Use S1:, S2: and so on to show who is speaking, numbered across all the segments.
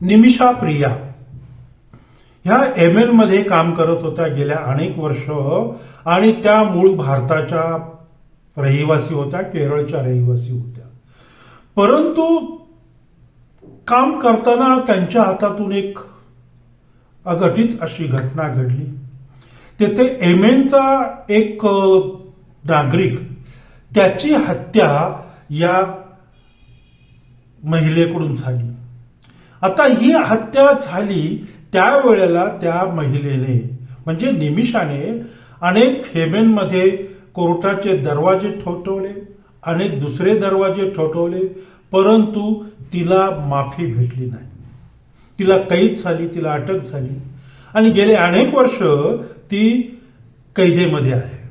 S1: निमिषा प्रिया. ह्या एम एलमध्ये काम करत होत्या गेल्या अनेक वर्ष आणि त्या मूळ भारताच्या रहिवासी होत्या केरळच्या रहिवासी होत्या. परंतु काम करताना त्यांच्या हातातून एक अघटित अशी घटना घडली. तेथे एम एनचा एक नागरिक त्याची हत्या या महिलेकडून झाली. आता ही हत्या झाली त्यावेळेला त्या महिलेने म्हणजे निमिषाने अनेक हेमेनमध्ये कोर्टाचे दरवाजे ठोठवले अनेक दुसरे दरवाजे ठोठवले परंतु तिला माफी भेटली नाही. तिला कैद झाली तिला अटक झाली. आणि गेले अनेक वर्ष ती कैदेमध्ये आहे.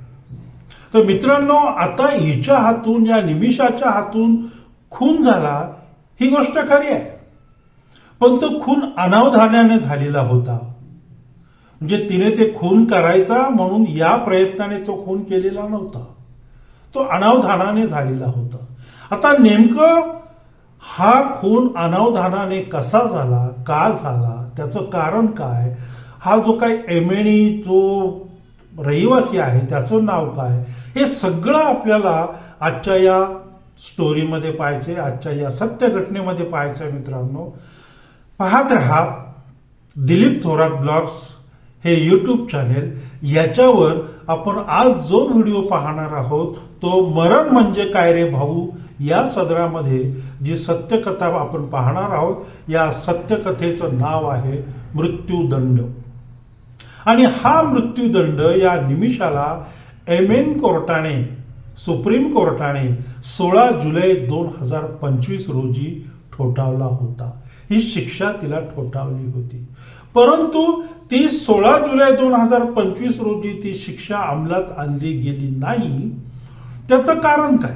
S1: तर मित्रांनो आता हिच्या हातून या निमिषाच्या हातून खून झाला ही गोष्ट खरी आहे. पण तो खून अनावधानाने झालेला होता. म्हणजे तिने ते खून करायचा म्हणून या प्रयत्नाने तो खून केलेला नव्हता. तो अनावधानाने झालेला होता. आता नेमकं हा खून अनावधानाने कसा झाला का झाला त्याचं कारण काय? हा जो काय एमेनी जो रहिवासी आहे त्याचं नाव काय? हे सगळं आपल्याला आजच्या या स्टोरीमध्ये पाहायचे आजच्या या सत्य घटनेमध्ये पाहायचं आहे मित्रांनो. पाहत रहा दिलीप थोरात ब्लॉग्स हे यूट्यूब चॅनेल याच्यावर आपण आज जो व्हिडिओ पाहणार आहोत तो मरण म्हणजे काय रे भाऊ? या सदरामध्ये जी सत्यकथा आपण पाहणार आहोत या सत्यकथेचं नाव आहे मृत्यूदंड. आणि हा मृत्यूदंड या निमिषाला एम एन कोर्टाने सुप्रीम कोर्टाने सोळा जुलै दोन हजार पंचवीस रोजी ठोठावला होता. ही शिक्षा तिला ठोठावली होती. परंतु ती सोळा जुलै दोन हजार पंचवीस रोजी ती शिक्षा अंमलात आणली गेली नाही. त्याचं कारण काय?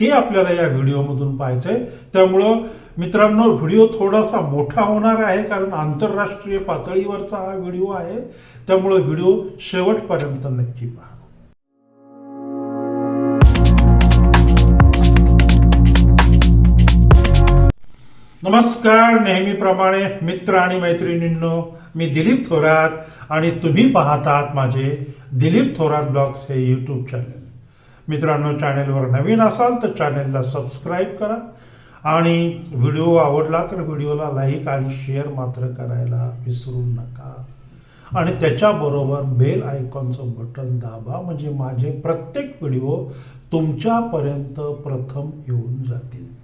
S1: ते आपल्याला या व्हिडिओमधून पाहायचंय. त्यामुळं मित्रांनो व्हिडिओ थोडासा मोठा होणार आहे कारण आंतरराष्ट्रीय पातळीवरचा हा व्हिडिओ आहे. त्यामुळं व्हिडिओ शेवटपर्यंत नक्की पहा. नमस्कार नेहमीप्रमाणे मित्र आणि मैत्रिणींनो मी दिलीप थोरात आणि तुम्ही पाहतात माझे दिलीप थोरात ब्लॉग्स हे यूट्यूब चॅनल मित्रांनो चॅनेलवर नवीन असाल तर चॅनेलला सबस्क्राईब करा आणि व्हिडिओ आवडला तर व्हिडिओला लाईक आणि शेअर मात्र करायला विसरू नका. आणि त्याच्याबरोबर बेल आयकॉनचं बटन दाबा म्हणजे माझे प्रत्येक व्हिडिओ तुमच्यापर्यंत प्रथम येऊन जातील.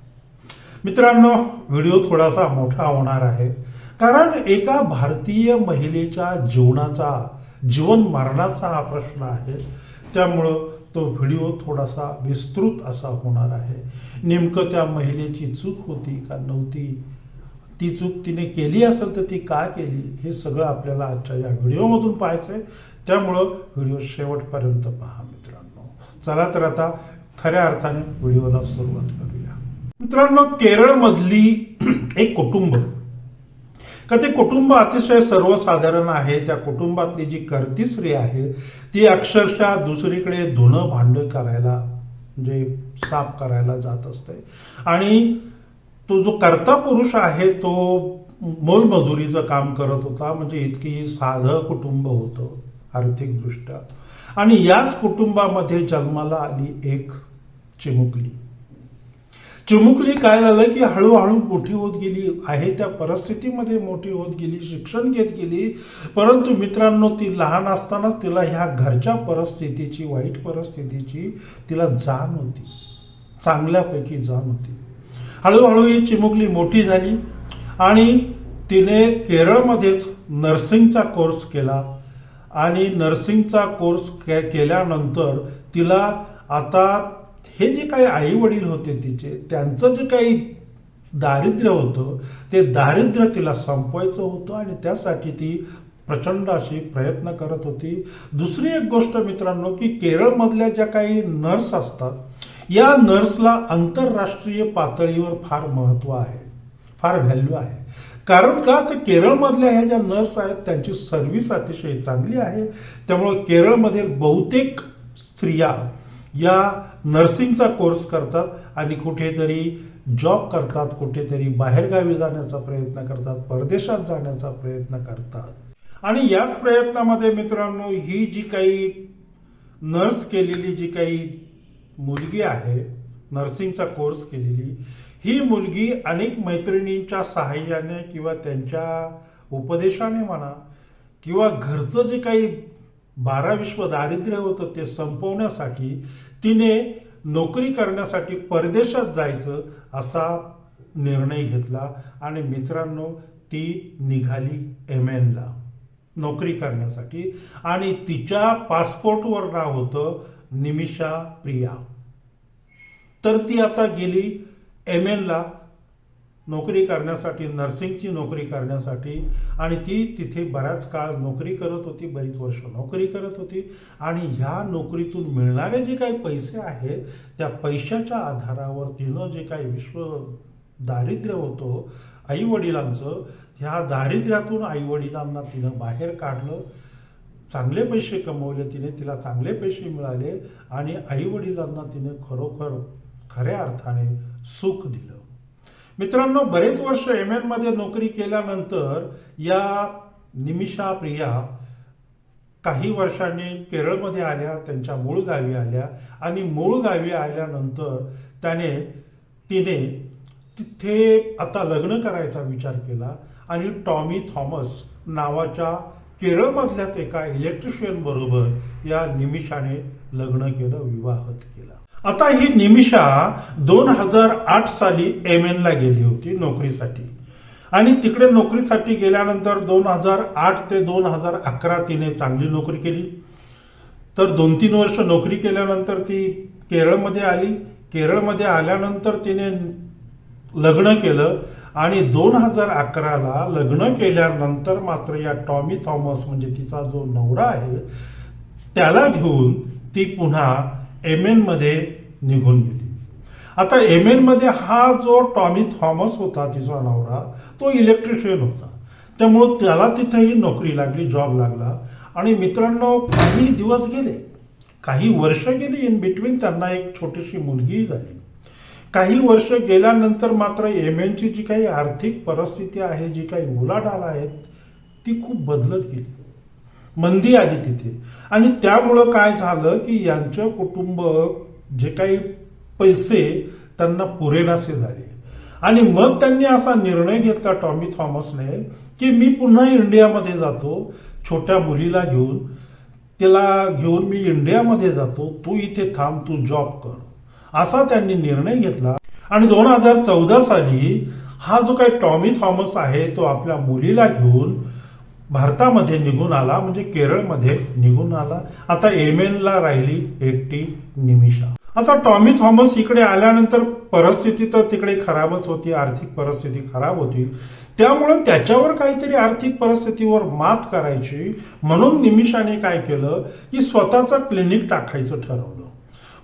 S1: मित्रांनो व्हिडिओ थोडासा मोठा होणार आहे. कारण एका भारतीय महिलेच्या जीवनाचा जीवन मरणाचा हा प्रश्न आहे. त्यामुळं तो व्हिडिओ थोडासा विस्तृत असा होणार आहे. नेमकं त्या महिलेची चूक होती का नव्हती? ती चूक तिने केली असेल तर ती का केली? हे सगळं आपल्याला आजच्या या व्हिडिओमधून पाहायचं आहे त्यामुळं व्हिडिओ शेवटपर्यंत पहा मित्रांनो. चला तर आता खऱ्या अर्थाने व्हिडिओला सुरुवात करूया. मित्रांनो केरळमधली एक कुटुंब. का ते कुटुंब अतिशय सर्वसाधारण आहे त्या कुटुंबातली जी करती स्त्री आहे ती अक्षरशः दुसरीकडे धुणं भांडं करायला म्हणजे साफ करायला जात असते. आणि तो जो कर्ता पुरुष आहे तो मोलमजुरीचं काम करत होता म्हणजे इतकी साधं कुटुंब होतं आर्थिकदृष्ट्या. आणि याच कुटुंबामध्ये जन्माला आली एक चिमुकली. चिमुकली काय झालं की हळूहळू मोठी होत गेली आहे त्या परिस्थितीमध्ये मोठी होत गेली शिक्षण घेत गेली. परंतु मित्रांनो ती लहान असतानाच तिला ह्या घरच्या परिस्थितीची वाईट परिस्थितीची तिला जाण होती. चांगल्यापैकी जाण होती. हळूहळू ही चिमुकली मोठी झाली आणि तिने केरळमध्येच नर्सिंगचा कोर्स केला. आणि नर्सिंगचा कोर्स के केल्यानंतर तिला आता हे जे काही आई वडील होते तिचे त्यांचं जे काही दारिद्र्य होतं ते दारिद्र्य तिला संपवायचं होतं आणि त्यासाठी ती प्रचंड अशी प्रयत्न करत होती. दुसरी एक गोष्ट मित्रांनो की केरळमधल्या ज्या काही नर्स असतात या नर्सला आंतरराष्ट्रीय पातळीवर फार महत्त्व आहे फार व्हॅल्यू आहे. कारण का? तर केरळमधल्या ह्या ज्या नर्स आहेत त्यांची सर्व्हिस अतिशय चांगली आहे. त्यामुळे केरळमधील बहुतेक स्त्रिया या नर्सिंगचा कोर्स करतात आणि कुठेतरी जॉब करतात कुठेतरी बाहेरगावी जाण्याचा प्रयत्न करतात परदेशात जाण्याचा प्रयत्न करतात. आणि याच प्रयत्नामध्ये मित्रांनो ही जी काही नर्स केलेली जी काही मुलगी आहे नर्सिंगचा कोर्स केलेली ही मुलगी अनेक मैत्रिणींच्या सहाय्याने किंवा त्यांच्या उपदेशाने म्हणा किंवा घरचं जे काही बारा विश्व दारिद्र्य होतं ते संपवण्यासाठी तिने नोकरी करण्यासाठी परदेशात जायचं असा निर्णय घेतला. आणि मित्रांनो ती निघाली एम एनला नोकरी करण्यासाठी. आणि तिच्या पासपोर्टवर नाव होतं निमिषा प्रिया. तर ती आता गेली एम एनला नोकरी करण्यासाठी नर्सिंगची नोकरी करण्यासाठी. आणि ती तिथे बराच काळ नोकरी करत होती बरीच वर्ष नोकरी करत होती. आणि ह्या नोकरीतून मिळणारे जे काही पैसे आहेत त्या पैशाच्या आधारावर तिनं जे काही विश्व दारिद्र्य होतं आई वडिलांचं ह्या दारिद्र्यातून आई वडिलांना तिनं बाहेर काढलं. चांगले पैसे कमवले तिने तिला चांगले पैसे मिळाले आणि आई वडिलांना तिने खरोखर खऱ्या अर्थाने सुख दिलं. मित्रांनो बरेच वर्ष एम एनमध्ये नोकरी केल्यानंतर या निमिषा प्रिया काही वर्षांनी केरळमध्ये आल्या त्यांच्या मूळ गावी आल्या आणि मूळ गावी आल्यानंतर त्याने तिने तिथे आता लग्न करायचा विचार केला आणि टॉमी थॉमस नावाच्या केरळमधल्याच एका इलेक्ट्रिशियन बरोबर या निमिषाने लग्न केलं विवाहत केला. आता ही निमिषा दोन हजार आठ साली एम ला गेली होती नोकरीसाठी. आणि तिकडे नोकरीसाठी गेल्यानंतर दोन हजार आठ ते दोन हजार अकरा तिने चांगली नोकरी केली. तर दोन तीन वर्ष नोकरी केल्यानंतर ती केरळमध्ये आली. केरळमध्ये आल्यानंतर तिने लग्न केलं आणि दोन हजार अकराला लग्न केल्यानंतर मात्र या टॉमी थॉमस म्हणजे तिचा जो नवरा आहे त्याला घेऊन ती पुन्हा एम एनमध्ये निघून गेली. आता एम एनमध्ये हा जो टॉमी थॉमस होता तिचा नवरा तो इलेक्ट्रिशियन होता. त्यामुळं त्याला तिथेही नोकरी लागली जॉब लागला. आणि मित्रांनो काही दिवस गेले काही वर्ष गेली इन बिटवीन त्यांना एक छोटीशी मुलगीही झाली. काही वर्ष गेल्यानंतर मात्र एम एनची जी काही आर्थिक परिस्थिती आहे जी काही उलाढाल आहेत ती खूप बदलत गेली. मंदी आली तिथे. आणि त्यामुळं काय झालं की यांचं कुटुंब जे काही पैसे त्यांना पुरेनासे झाले. आणि मग त्यांनी असा निर्णय घेतला टॉमी थॉमसने की मी पुन्हा इंडियामध्ये जातो छोट्या मुलीला घेऊन. तिला घेऊन मी इंडियामध्ये जातो तू इथे थांब तू जॉब कर. असा त्यांनी निर्णय घेतला. आणि दोन हजार चौदा साली हा जो काही टॉमी थॉमस आहे तो आपल्या मुलीला घेऊन भारतामध्ये निघून आला म्हणजे केरळमध्ये निघून आला. आता एम ला राहिली एकटी निमिषा. आता टॉमी थॉमस इकडे आल्यानंतर परिस्थिती तर तिकडे खराबच होती आर्थिक परिस्थिती खराब होती. त्यामुळं त्याच्यावर काहीतरी आर्थिक परिस्थितीवर मात करायची. म्हणून निमिषाने काय केलं की स्वतःचं क्लिनिक टाकायचं ठरवलं.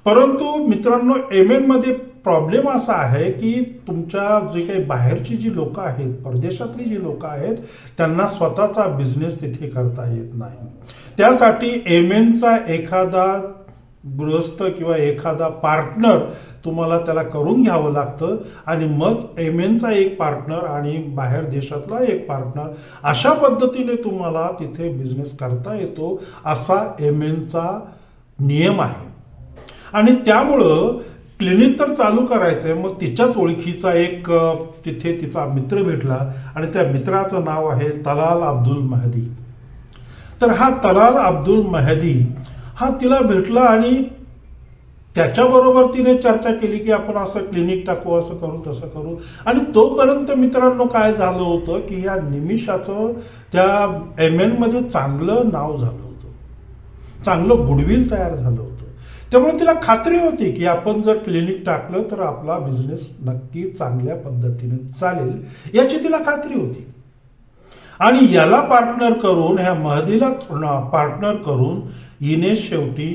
S1: परंतु मित्रांनो एम एनमध्ये प्रॉब्लेम असा आहे की तुमच्या जे काही बाहेरची जी लोक आहेत परदेशातली जी लोक आहेत त्यांना स्वतःचा बिझनेस तिथे करता येत नाही. त्यासाठी एम एनचा एखादा गृहस्थ किंवा एखादा पार्टनर तुम्हाला त्याला करून घ्यावं लागतं आणि मग एम एनचा एक पार्टनर आणि बाहेर देशातला एक पार्टनर अशा पद्धतीने तुम्हाला तिथे बिझनेस करता येतो असा एम एनचा नियम आहे. आणि त्यामुळं क्लिनिक तर चालू करायचंय मग तिच्याच ओळखीचा एक तिथे तिचा मित्र भेटला आणि त्या मित्राचं नाव आहे तलाल अब्दुल महदी. तर हा तलाल अब्दुल महदी हा तिला भेटला आणि त्याच्याबरोबर तिने चर्चा केली की आपण असं क्लिनिक टाकू असं करू तसं करू. आणि तोपर्यंत मित्रांनो काय झालं होतं की या निमिषाचं त्या एम एनमध्ये चांगलं नाव झालं होतं. चांगलं गुडविल तयार झालं होतं. त्यामुळे तिला खात्री होती की आपण जर क्लिनिक टाकलं तर आपला बिझनेस नक्की चांगल्या पद्धतीने चालेल याची तिला खात्री होती. आणि याला पार्टनर करून ह्या महदीला पार्टनर करून हिने शेवटी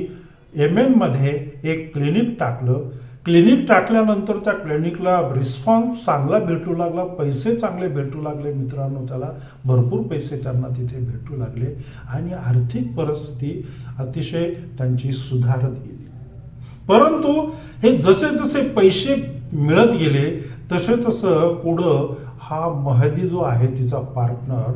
S1: एम एनमध्ये एक क्लिनिक टाकलं. क्लिनिक टाकल्यानंतर त्या क्लिनिकला रिस्पॉन्स चांगला भेटू लागला पैसे चांगले भेटू लागले मित्रांनो त्याला. भरपूर पैसे त्यांना तिथे भेटू लागले. आणि आर्थिक परिस्थिती अतिशय त्यांची सुधारत गेली. परंतु हे जसे जसे पैसे मिळत गेले तसे तसं पुढं हा महदी जो आहे तिचा पार्टनर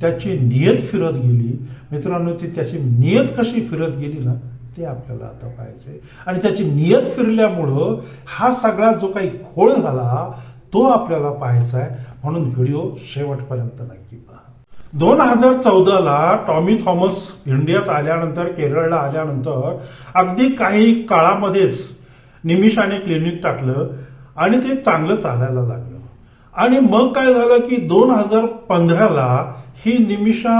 S1: त्याची नियत फिरत गेली. मित्रांनो ती त्याची नियत कशी फिरत गेली ना ते आपल्याला आता पाहायचंय. आणि त्याची नियत फिरल्यामुळं हा सगळा जो काही घोळ झाला तो आपल्याला पाहायचा आहे म्हणून व्हिडिओ शेवटपर्यंत नक्की पहा. दोन हजार चौदाला टॉमी थॉमस इंडियात आल्यानंतर केरळला आल्यानंतर अगदी काही काळामध्येच निमिषाने क्लिनिक टाकलं आणि ते चांगलं चालायला लागलं. आणि मग काय झालं की दोन हजार पंधराला ही निमिषा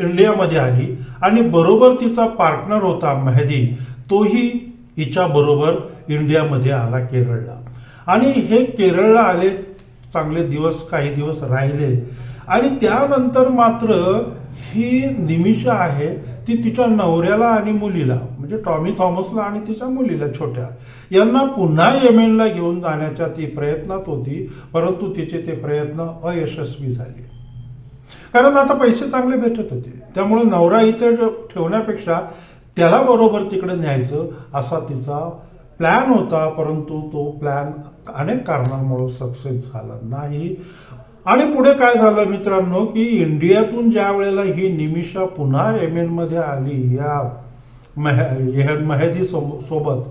S1: इंडियामध्ये आली आणि बरोबर तिचा पार्टनर होता मेहदी तोही हिच्या बरोबर इंडियामध्ये आला केरळला. आणि हे केरळला आले चांगले दिवस काही दिवस राहिले आणि त्यानंतर मात्र ही निमिषा आहे ती तिच्या नवऱ्याला आणि मुलीला म्हणजे टॉमी थॉमसला आणि तिच्या मुलीला छोट्या. यांना पुन्हा येमेनला घेऊन जाण्याच्या ती प्रयत्नात होती परंतु तिचे ते प्रयत्न अयशस्वी झाले. कारण आता पैसे चांगले भेटत होते. त्यामुळे नवरा इथे ठेवण्यापेक्षा त्याला बरोबर तिकडे न्यायचं असा तिचा प्लॅन होता परंतु तो प्लॅन अनेक कारणांमुळे सक्सेस झाला नाही. आणि पुढे काय झालं मित्रांनो की इंडियातून ज्या वेळेला ही निमिषा पुन्हा एममध्ये आली या मह मेहदी सोबत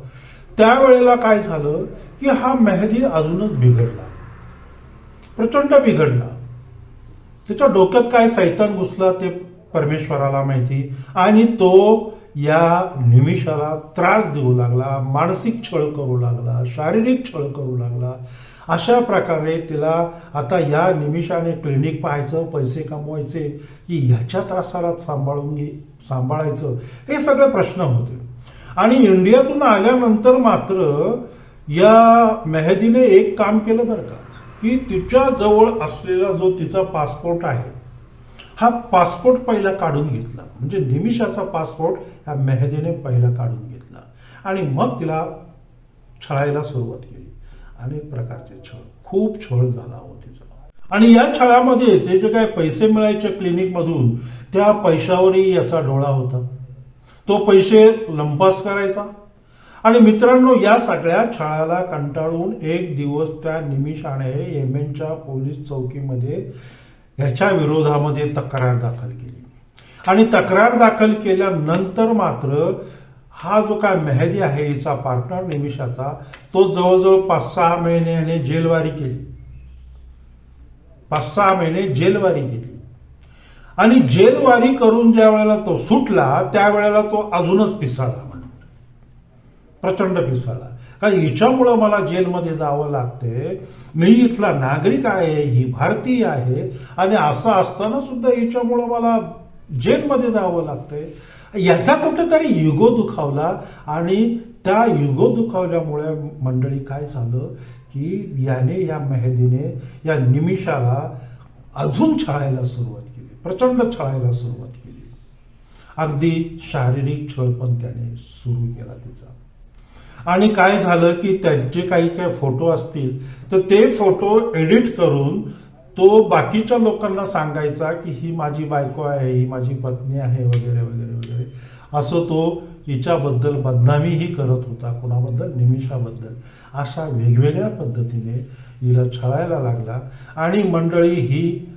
S1: त्यावेळेला काय झालं की हा मेहदी अजूनच बिघडला. प्रचंड बिघडला. त्याच्या डोक्यात काय सैतान घुसला ते परमेश्वराला माहिती आणि तो या निमिषाला त्रास देऊ लागला मानसिक छळ करू लागला शारीरिक छळ करू लागला. अशा प्रकारे तिला आता या निमिषाने क्लिनिक पाहायचं पैसे कमवायचे की ह्याच्या त्रासाला सांभाळून घे सांभाळायचं हे सगळे प्रश्न होते. आणि इंडियातून आल्यानंतर मात्र या मेहदीने एक काम केलं बरं का की तिच्या जवळ असलेला जो तिचा पासपोर्ट आहे हा पासपोर्ट पहिला काढून घेतला. म्हणजे निमिषाचा पासपोर्ट ह्या मेहदीने पहिला काढून घेतला. आणि मग तिला छळायला सुरुवात केली. अनेक प्रकारचे छळ. खूप छळ झाला हो तिचा. आणि या छळामध्ये ते जे काय पैसे मिळायचे क्लिनिकमधून त्या पैशावरही याचा डोळा होता. तो पैसे लंपास करायचा. आणि मित्रांनो या सगळ्या छळाला कंटाळून एक दिवस त्या निमिषाने येमेनच्या पोलीस चौकीमध्ये ह्याच्या विरोधामध्ये तक्रार दाखल केली. आणि तक्रार दाखल केल्यानंतर मात्र हा जो काय मेहदी आहे हिचा पार्टनर निमिषाचा तो जवळजवळ पाच सहा महिन्याने जेलवारी केली. पाच सहा महिने जेलवारी केली. आणि जेलवारी करून ज्या वेळेला तो सुटला त्यावेळेला तो अजूनच पिसाला म्हणून. प्रचंड पिसाला कारण हिच्यामुळं मला जेलमध्ये जावं लागते. मी इथला नागरिक आहे ही भारतीय आहे. आणि असं असताना सुद्धा हिच्यामुळं मला जेलमध्ये जावं लागतंय याचा कुठंतरी युगो दुखावला आणि त्या युगो दुखावल्यामुळे मंडळी काय झालं की याने या मेहदीने या निमिषाला अजून छळायला सुरुवात केली प्रचंड छळायला सुरुवात केली. अगदी शारीरिक छळ पण त्याने सुरू केला तिचा. आणि काय झालं की त्यांचे काही काही फोटो असतील तर ते फोटो एडिट करून तो बाकीच्या लोकांना सांगायचा की ही माझी बायको आहे ही माझी पत्नी आहे वगैरे वगैरे वगैरे. असं तो हिच्याबद्दल बदनामीही करत होता कुणाबद्दल? निमिषाबद्दल. अशा वेगवेगळ्या पद्धतीने हिला छळायला लागला. आणि मंडळी ही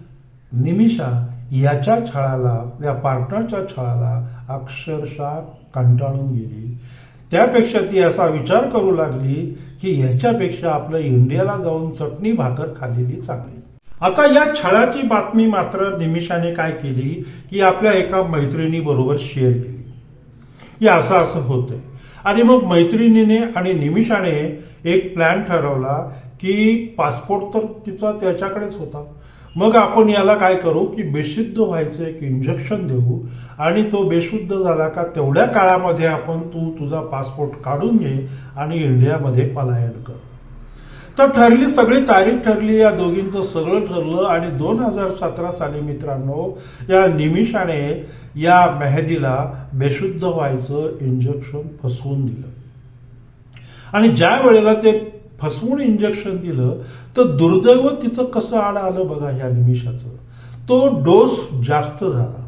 S1: निमिषा याच्या छळाला या पार्टनरच्या छळाला अक्षरशः कंटाळून गेली. त्यापेक्षा ती असा विचार करू लागली की ह्याच्यापेक्षा आपलं इंडियाला जाऊन चटणी भाकर खाल्लेली चांगली. आता या छळाची बातमी मात्र निमिषाने काय केली? की आपल्या एका मैत्रिणी बरोबर शेअर केली. की असं असं होतंय. आणि मग मैत्रिणीने आणि निमिषाने एक प्लॅन ठरवला की पासपोर्ट तर तिचा त्याच्याकडेच होता. मग आपण याला काय करू? की बेशुद्ध व्हायचं एक इंजेक्शन देऊ. आणि तो बेशुद्ध झाला का तेवढ्या काळामध्ये आपण तू तुझा पासपोर्ट काढून घे आणि इंडियामध्ये पलायन कर. तर ठरली सगळी तारीख ठरली या दोघींचं सगळं ठरलं आणि दोन हजार सतरा साली मित्रांनो या निमिषाने या मेहदीला बेशुद्ध व्हायचं इंजेक्शन फसवून दिलं. आणि ज्या वेळेला ते फसवून इंजेक्शन दिलं तर दुर्दैव तिचं कसं आड आलं बघा या निमिषाचं. तो डोस जास्त झाला.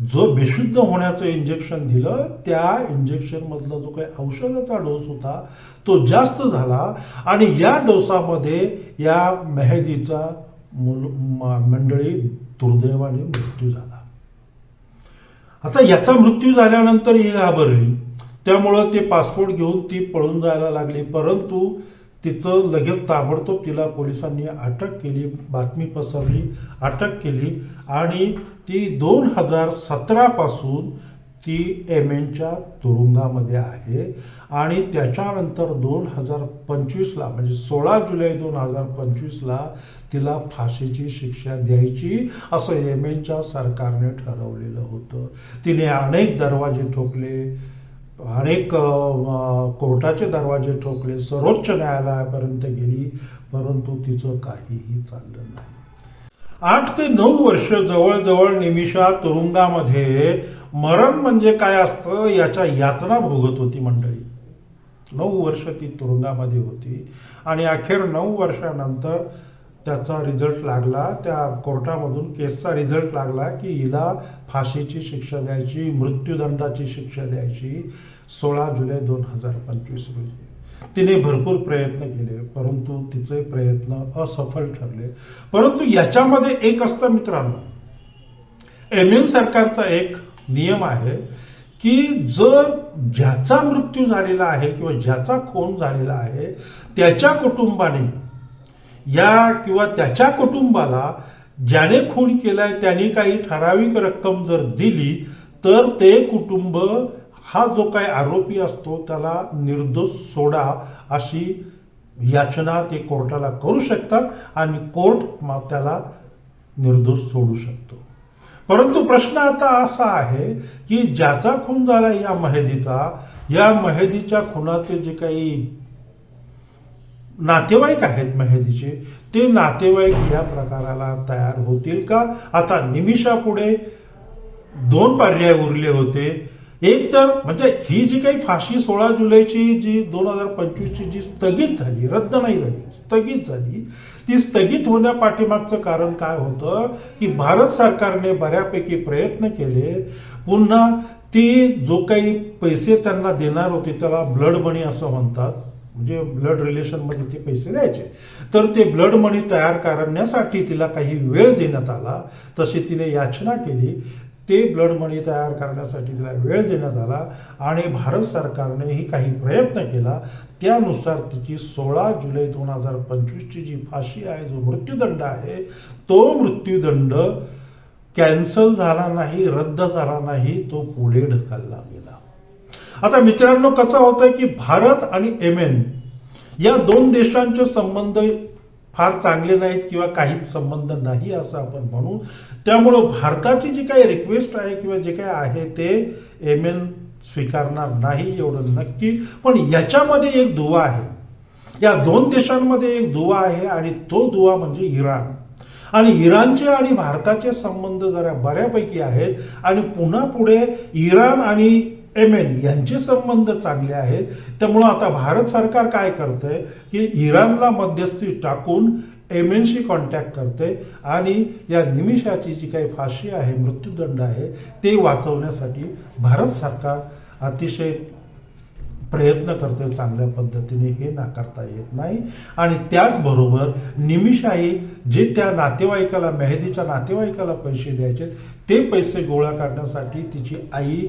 S1: जो बेशुद्ध होण्याचं इंजेक्शन दिलं त्या इंजेक्शनमधला जो काही औषधाचा डोस होता तो जास्त झाला आणि या डोसामध्ये या मेहदीचा मुल- मंडळी दुर्दैवाने मृत्यू झाला. आता याचा मृत्यू झाल्यानंतर ही घाबरली. त्यामुळं ते पासपोर्ट घेऊन ती पळून जायला लागली. परंतु तिचं लगेच ताबडतोब तिला पोलिसांनी अटक केली बातमी पसरली अटक केली आणि ती दोन हजार सतरापासून ती एम एनच्या तुरुंगामध्ये आहे. आणि त्याच्यानंतर दोन हजार पंचवीसला म्हणजे सोळा जुलै दोन हजार पंचवीसला तिला फाशीची शिक्षा द्यायची असं एम एनच्या सरकारने ठरवलेलं होतं. तिने अनेक दरवाजे ठोकले अनेक कोर्टाचे दरवाजे ठोकले सर्वोच्च न्यायालयापर्यंत गेली परंतु तिचं काहीही चाललं नाही. आठ ते नऊ वर्ष जवळजवळ निमिषा तुरुंगामध्ये मरण म्हणजे काय असतं याच्या यातना भोगत होती मंडळी. नऊ वर्ष ती तुरुंगामध्ये होती आणि अखेर नऊ वर्षानंतर त्याचा रिझल्ट लागला. त्या कोर्टामधून केसचा रिझल्ट लागला की हिला फाशीची शिक्षा द्यायची मृत्यूदंडाची शिक्षा द्यायची सोळा जुलै दोन हजार पंचवीस रोजी. तिने भरपूर प्रयत्न केले परंतु तिचे प्रयत्न असफल ठरले. परंतु याच्यामध्ये एक असतं मित्रांनो एम सरकारचा एक नियम आहे की जर ज्याचा मृत्यू झालेला आहे किंवा ज्याचा खून झालेला आहे त्याच्या कुटुंबाने या किंवा त्याच्या कुटुंबाला ज्याने खून केलाय त्यांनी काही ठराविक रक्कम जर दिली तर ते कुटुंब हा जो काही आरोपी असतो त्याला निर्दोष सोडा अशी याचना ते कोर्टाला करू शकतात आणि कोर्ट त्याला निर्दोष सोडू शकतो. परंतु प्रश्न आता असा आहे की ज्याचा खून झाला या महेदीचा या महेदीच्या खुनाचे जे काही नातेवाईक आहेत मेहदीचे ते नातेवाईक या प्रकाराला तयार होतील का? आता निमिषापुढे दोन पर्याय उरले होते. एक तर म्हणजे ही जी काही फाशी सोळा जुलैची जी दोन हजार पंचवीसची जी स्थगित झाली रद्द नाही झाली स्थगित झाली ती स्थगित होण्या पाठीमागचं कारण काय होतं की भारत सरकारने बऱ्यापैकी प्रयत्न केले. पुन्हा ती जो काही पैसे त्यांना देणार होते त्याला ब्लड मनी असं म्हणतात म्हणजे ब्लड रिलेशनमध्ये ते पैसे द्यायचे. तर ते ब्लड मनी तयार करण्यासाठी तिला काही वेळ देण्यात आला. तशी तिने याचना केली. ते ब्लड मनी तयार करण्यासाठी तिला वेळ देण्यात आला आणि भारत सरकारनेही काही प्रयत्न केला. त्यानुसार तिची सोळा जुलै दोन हजार पंचवीसची जी फाशी आहे जो मृत्यूदंड आहे तो मृत्यूदंड कॅन्सल झाला नाही रद्द झाला नाही तो पुढे ढकलला गेला. आता मित्रांनो कसं होतंय की भारत आणि येमेन या दोन देशांचे संबंध फार चांगले नाहीत किंवा काहीच संबंध नाही असं आपण म्हणू. त्यामुळं भारताची जी काही रिक्वेस्ट आहे किंवा जे काही आहे ते येमेन स्वीकारणार नाही एवढं नक्की. पण याच्यामध्ये एक दुवा आहे. या दोन देशांमध्ये एक दुवा आहे आणि तो दुवा म्हणजे इराण. आणि इराणचे आणि भारताचे संबंध जरा बऱ्यापैकी आहेत आणि पुन्हा पुढे इराण आणि एम एन यांचे संबंध चांगले आहेत. त्यामुळं आता भारत सरकार काय करतंय? की इराणला मध्यस्थी टाकून एम एनशी कॉन्टॅक्ट करते आणि या निमिषाची जी काही फाशी आहे मृत्यूदंड आहे ते वाचवण्यासाठी भारत सरकार अतिशय प्रयत्न करते चांगल्या पद्धतीने. हे नाकारता येत नाही. आणि त्याचबरोबर निमिषाही जे त्या नातेवाईकाला मेहदीच्या नातेवाईकाला पैसे द्यायचे ते पैसे गोळा करण्यासाठी तिची आई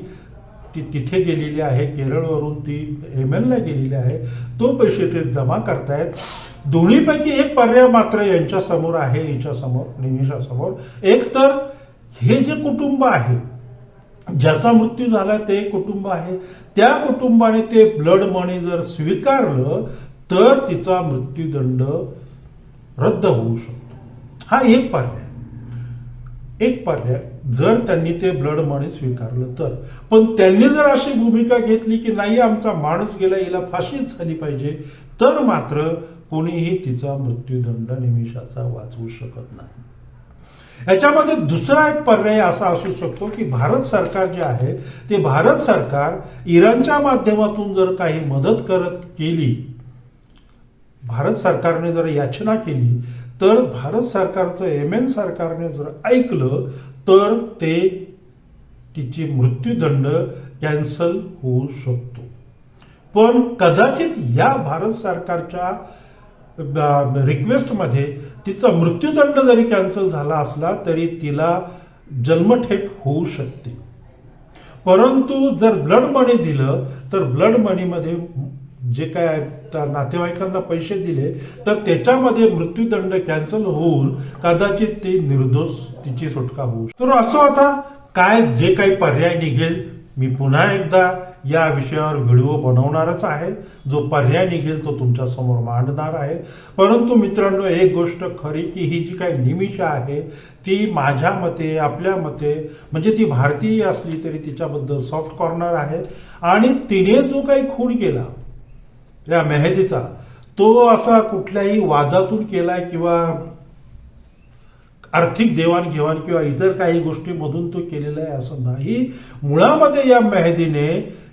S1: ती तिथे गेलेली आहे केरळवरून ती एम एलला गेलेली आहे. तो पैसे ते जमा करतायत. दोन्हीपैकी एक पर्याय मात्र यांच्यासमोर आहे याच्यासमोर निमिषासमोर एक तर हे जे कुटुंब आहे ज्याचा मृत्यू झाला ते कुटुंब आहे. त्या कुटुंबाने ते ब्लड मनी जर स्वीकारलं तर तिचा मृत्यूदंड रद्द होऊ शकतो. हा एक पर्याय. एक पर्याय. जर त्यांनी ते ब्लड मनी स्वीकारलं तर. पण त्यांनी जर अशी भूमिका घेतली की नाही आमचा माणूस गेला हिला फाशीच झाली पाहिजे तर मात्र कोणीही तिचा मृत्यूदंड निमिषाचा वाचवू शकत नाही. याच्यामध्ये दुसरा एक पर्याय असा असू शकतो की भारत सरकार जे आहे ते भारत सरकार इराणच्या माध्यमातून जर काही मदत करत केली भारत सरकारने जर याचना केली तर भारत सरकारचं एम एन सरकारने जर ऐकलं तर ते तिची मृत्यूदंड कॅन्सल होऊ शकतो. पण कदाचित या भारत सरकारच्या रिक्वेस्टमध्ये तिचा मृत्यूदंड जरी कॅन्सल झाला असला तरी तिला जन्मठेप होऊ शकते. परंतु जर ब्लड मनी दिलं तर ब्लड मनीमध्ये जे काय नातेवाईकांना पैसे दिले तर त्याच्यामध्ये मृत्यूदंड कॅन्सल होऊन कदाचित ती निर्दोष तिची सुटका होऊ तर असं आता काय जे काही पर्याय निघेल मी पुन्हा एकदा या विषयावर व्हिडिओ बनवणारच आहे. जो पर्याय निघेल तो तुमच्यासमोर मांडणार आहे. परंतु मित्रांनो एक गोष्ट खरी की ही जी काही निमिषा आहे ती माझ्या मते आपल्या मते म्हणजे ती भारतीय असली तरी तिच्याबद्दल सॉफ्ट कॉर्नर आहे. आणि तिने जो काही खून केला या मेहदीचा. तो असा कुठल्याही वादातून केलाय किंवा आर्थिक देवाणघेवाण किंवा इतर काही गोष्टीमधून तो केलेला आहे असं नाही. मुळामध्ये या मेहदीने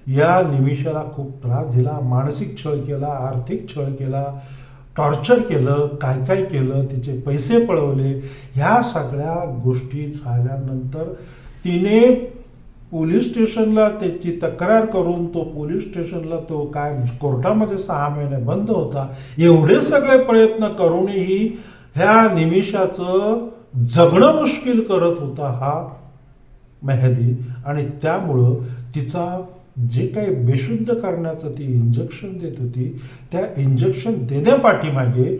S1: या निमिषाला खूप त्रास दिला मानसिक छळ केला आर्थिक छळ केला टॉर्चर केलं काय काय केलं तिचे पैसे पळवले. ह्या सगळ्या गोष्टी झाल्यानंतर तिने पोलीस स्टेशनला त्याची तक्रार करून तो पोलीस स्टेशनला तो काय कोर्टामध्ये सहा महिने बंद होता. एवढे सगळे प्रयत्न करूनही ह्या निमिषाचं जगणं मुश्किल करत होता हा मेहदी. आणि त्यामुळं तिचा जे काही बेशुद्ध करण्याचं ती इंजेक्शन देत होती त्या इंजेक्शन देण्यापाठीमागे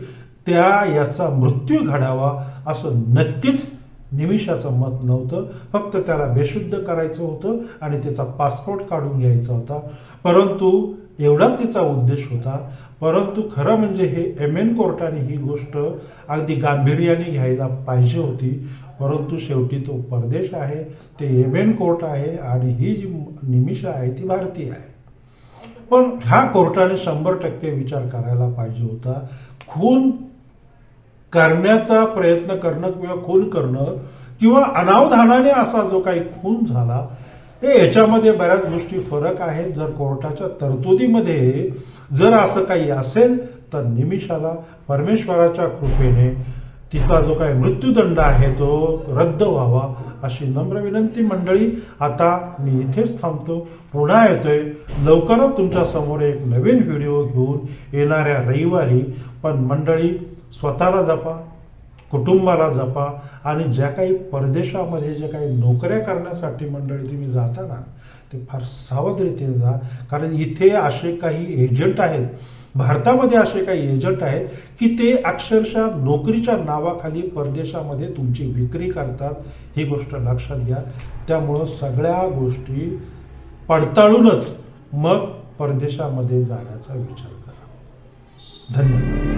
S1: त्या याचा मृत्यू घडावा असं नक्कीच निमिषाचं मत नव्हतं. फक्त त्याला बेशुद्ध करायचं होतं आणि त्याचा पासपोर्ट काढून घ्यायचा होता. परंतु एवढाच तिचा उद्देश होता. परंतु खरं म्हणजे हे एम एन कोर्टाने ही गोष्ट अगदी गांभीर्याने घ्यायला पाहिजे होती. परंतु शेवटी तो परदेश आहे. ते एम एन कोर्ट आहे आणि ही जी निमिषा आहे ती भारतीय आहे. पण ह्या कोर्टाने शंभर टक्के विचार करायला पाहिजे होता. खून करण्याचा प्रयत्न करणं किंवा खून करणं किंवा अनावधानाने असा जो काही खून झाला हे याच्यामध्ये बऱ्याच गोष्टी फरक आहेत. जर कोर्टाच्या तरतुदीमध्ये जर असं काही असेल तर निमिषाला परमेश्वराच्या कृपेने तिचा जो काही मृत्यूदंड आहे तो रद्द व्हावा अशी नम्र विनंती मंडळी. आता मी इथेच थांबतो. पुन्हा येतोय. लवकरच तुमच्यासमोर एक नवीन व्हिडिओ घेऊन येणाऱ्या रविवारी. पण मंडळी स्वतःला जपा कुटुंबाला जपा आणि ज्या काही परदेशामध्ये ज्या काही नोकऱ्या करण्यासाठी मंडळी तुम्ही जाता ना ते फार सावधरीतीने जा. कारण इथे असे काही एजंट आहेत भारतामध्ये असे काही एजंट आहेत की ते अक्षरशः नोकरीच्या नावाखाली परदेशामध्ये तुमची विक्री करतात. ही गोष्ट लक्षात घ्या. त्यामुळं सगळ्या गोष्टी पडताळूनच मग परदेशामध्ये जाण्याचा विचार करा. धन्यवाद.